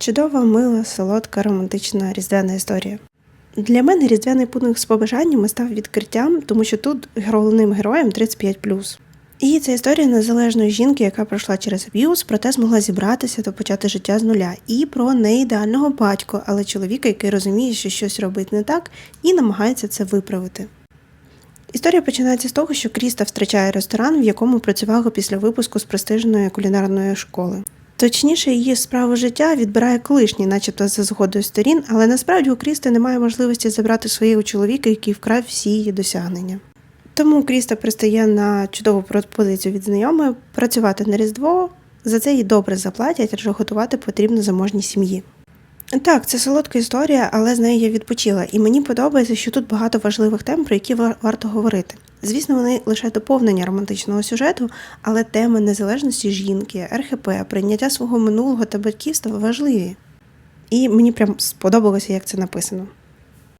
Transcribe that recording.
Чудова, мила, солодка, романтична різдвяна історія. Для мене різдвяний пудинг з побажаннями став відкриттям, тому що тут головним героєм 35 І це історія незалежної жінки, яка пройшла через аб'юз, проте змогла зібратися та почати життя з нуля. І про неідеального батька, але чоловіка, який розуміє, що щось робить не так, і намагається це виправити. Історія починається з того, що Кріста втрачає ресторан, в якому працювала після випуску з престижної кулінарної школи. Точніше, її справу життя відбирає колишній, начебто за згодою сторін, але насправді у Крісти немає можливості забрати свого чоловіка, який вкрав всі її досягнення. Тому Кріста пристає на чудову пропозицію від знайомої працювати на Різдво. За це їй добре заплатять, адже готувати потрібно заможній сім'ї. Так, це солодка історія, але з нею я відпочила, і мені подобається, що тут багато важливих тем, про які ва- варто говорити. Звісно, вони лише доповнення романтичного сюжету, але теми незалежності жінки, РХП, прийняття свого минулого та батьківства важливі. І мені прям сподобалося, як це написано.